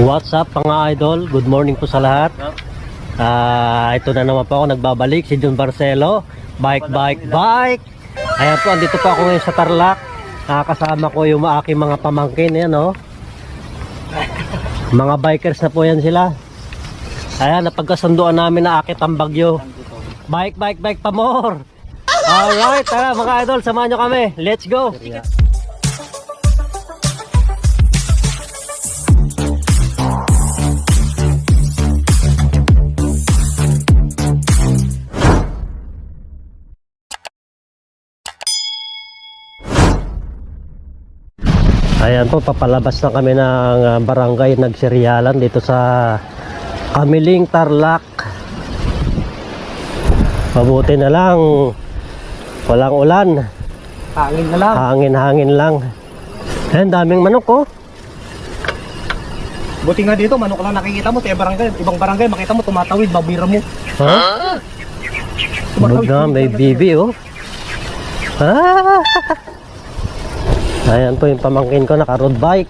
What's up mga idol? Good morning po sa lahat. Ah, ito na naman po ako nagbabalik si John Barcelo. Bike, bike, bike. Ayan po, andito po ako ngayon sa Tarlac. Nakakasama ko yung aking mga pamangkin, yan oh. Mga bikers na po yan sila. Ayan, napagkasunduan namin na akit ang bagyo. Bike, bike, bike pa more. Alright, tara mga idol, samahan nyo kami. Let's go. Ayan po, papalabas na kami ng ah, barangay Nagsiryalan dito sa Kamiling Tarlac. Mabuti na lang, walang ulan, Hangin na lang. hangin-hangin lang. Ayan, daming manok oh. Buti nga dito, manok lang nakikita mo. Sa barangay, ibang barangay, makita mo tumatawid, babira mo. Ha? Huwag na, may bibi oh. Ah! Ayan po yung pamangkin ko naka road bike.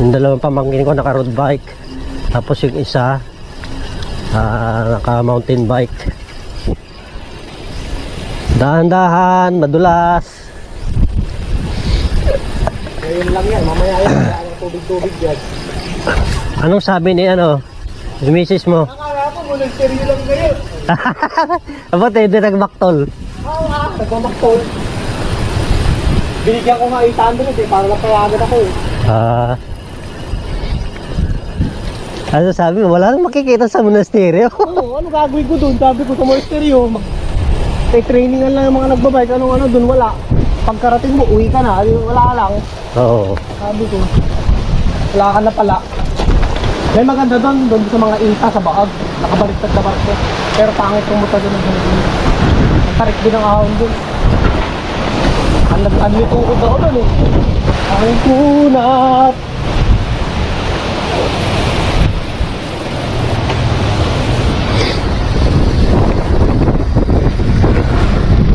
Yung dalawang pamangkin ko naka road bike. Tapos yung isa ah, naka mountain bike. Dahan-dahan, madulas. Ngayon lang yan, mamaya yan, wala ng tubig-tubig yan. Anong sabi ni ano? Yung misis mo? Nakala ko, monastery lang ngayon. Aba, tayo din nagbaktol. Oo ah, nagmamaktol. Binigyan ko nga 800 eh, para lang payagan ako eh. Ah. ano sabi mo? Wala nang makikita sa monasteryo. Oo, ano gagawin ko doon? Sabi ko sa monastery, mag... May trainingan lang yung mga nagbabike, anong ano, doon wala. Pagkarating mo, uwi ka na, wala ka lang. Oo. Sabi ko, wala ka na pala. May maganda doon, doon sa mga ita sa baag. Nakabaliktad na barko. Pero pangit pumunta doon ng tarik din ang ahon doon. Nag-anlito ko daw doon eh. Ang kunat.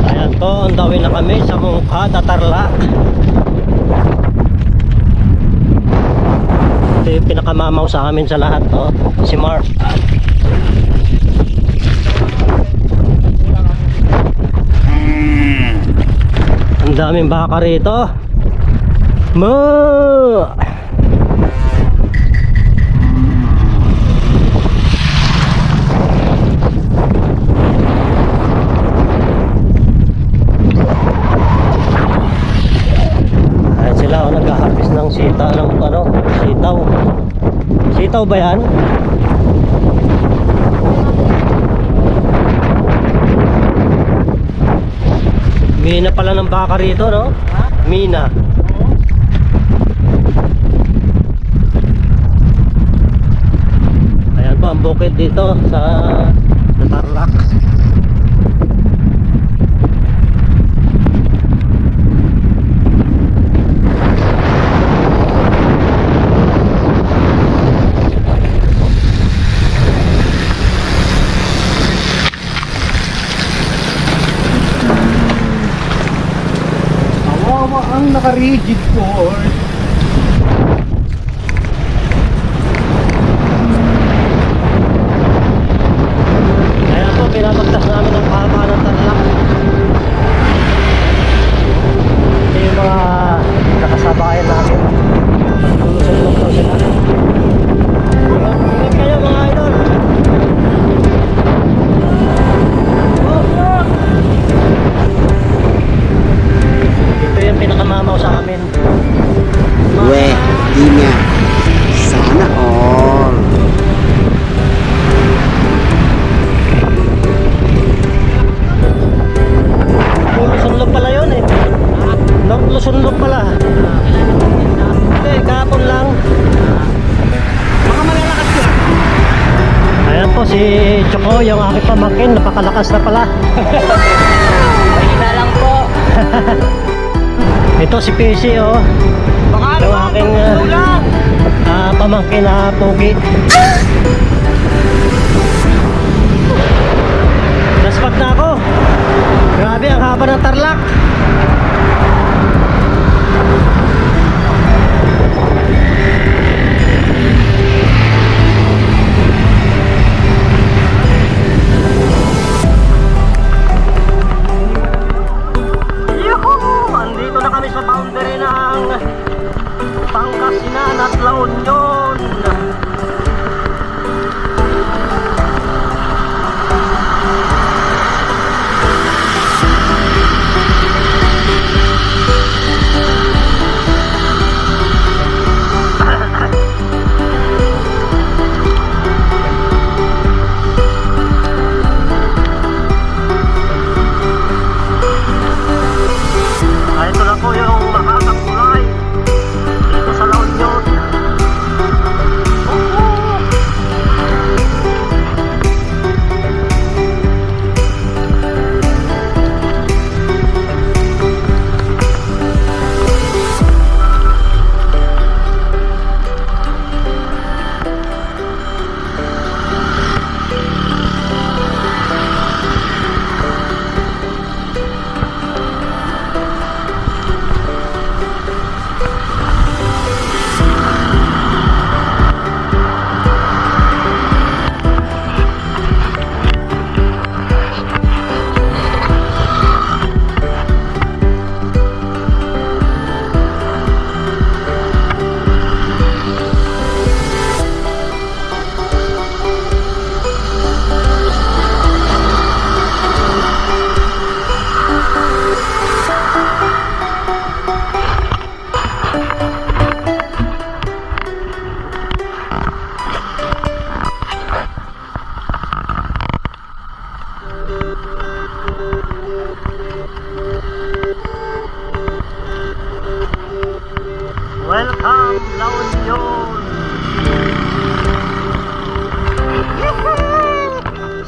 Ayan po, ang na kami sa Mungka, Tatarlac. Ito yung pinakamamaw sa amin sa lahat, oh. si Mark. Daming baka rito. Mo! Ayan sila, oh, nag-harvest ng sita, ng ano, sitaw. Sitaw ba yan? Mina pala ng baka rito, no? Mina. Ayan po ang bukid dito sa Tarlac. Kawawa Choco, yung aking pamangkin, napakalakas na pala. Mahina lang po. Ito si PC oh, Baka yung aking ah, lang. ah, pamangkin na pogi. Naspag na ako. Grabe, ang haba ng tarlak.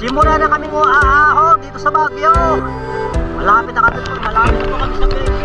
Simula na kaming uaaho dito sa Baguio. Malapit na kami, malapit na kami sa Benguet.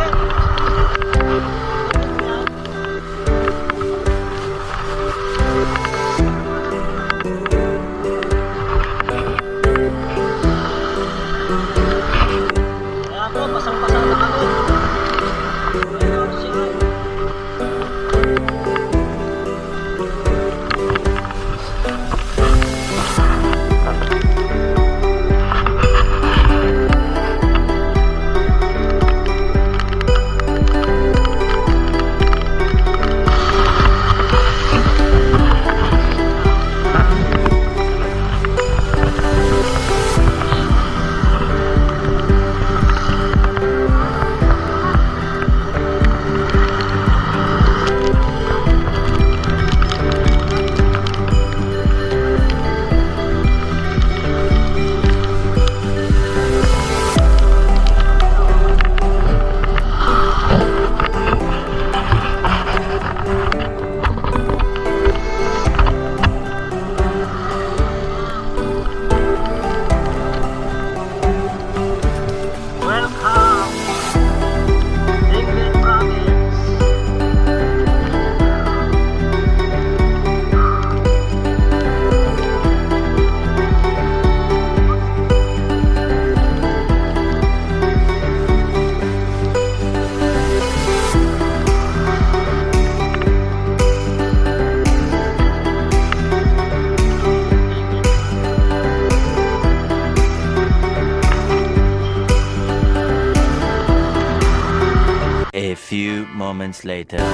Later.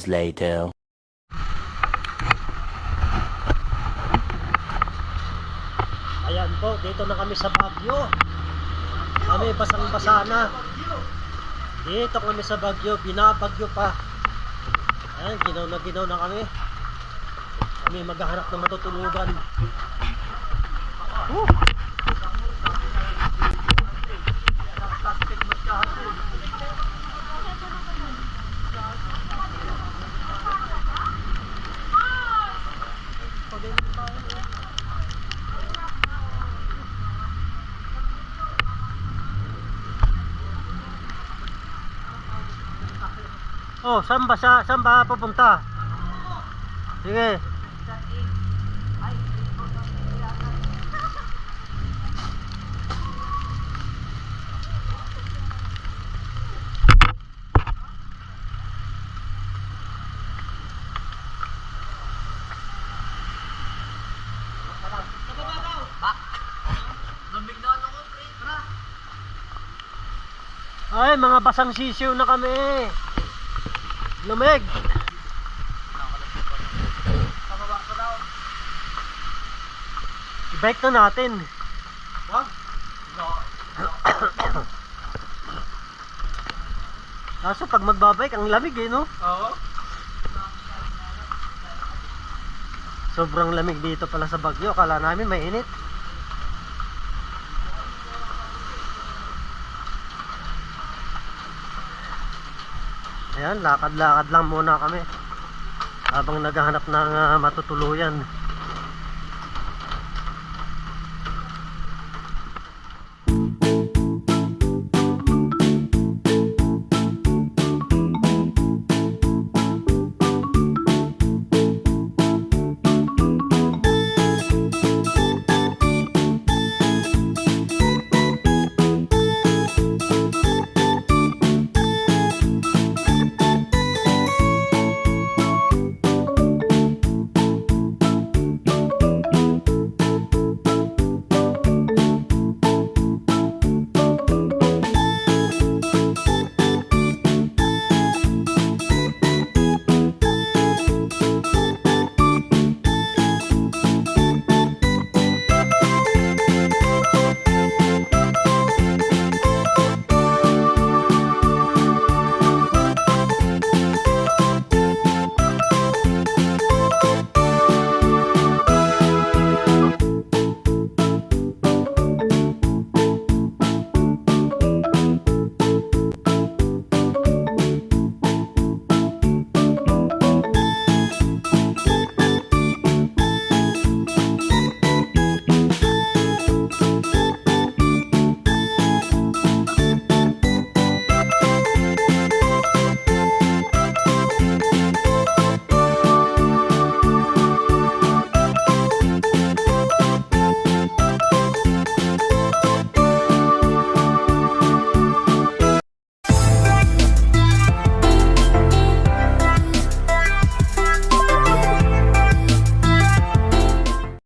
Hours later. Ayan po, dito na kami sa Baguio. Kami basang-basa na. Dito kami sa Baguio, binabagyo pa. Ayan, ginaw na ginaw na kami. Kami maghahanap ng matutulugan. Woo! Oh, saan ba siya? Saan ba pupunta? Sige. Ay, mga basang sisiw na kami. Lumeg. I-bike na natin. Kaso pag magbabike, ang lamig eh, no? Oo. Sobrang lamig dito pala sa Bagyo. Kala namin mainit. Ayan, lakad-lakad lang muna kami. Habang naghahanap ng ah, matutuluyan.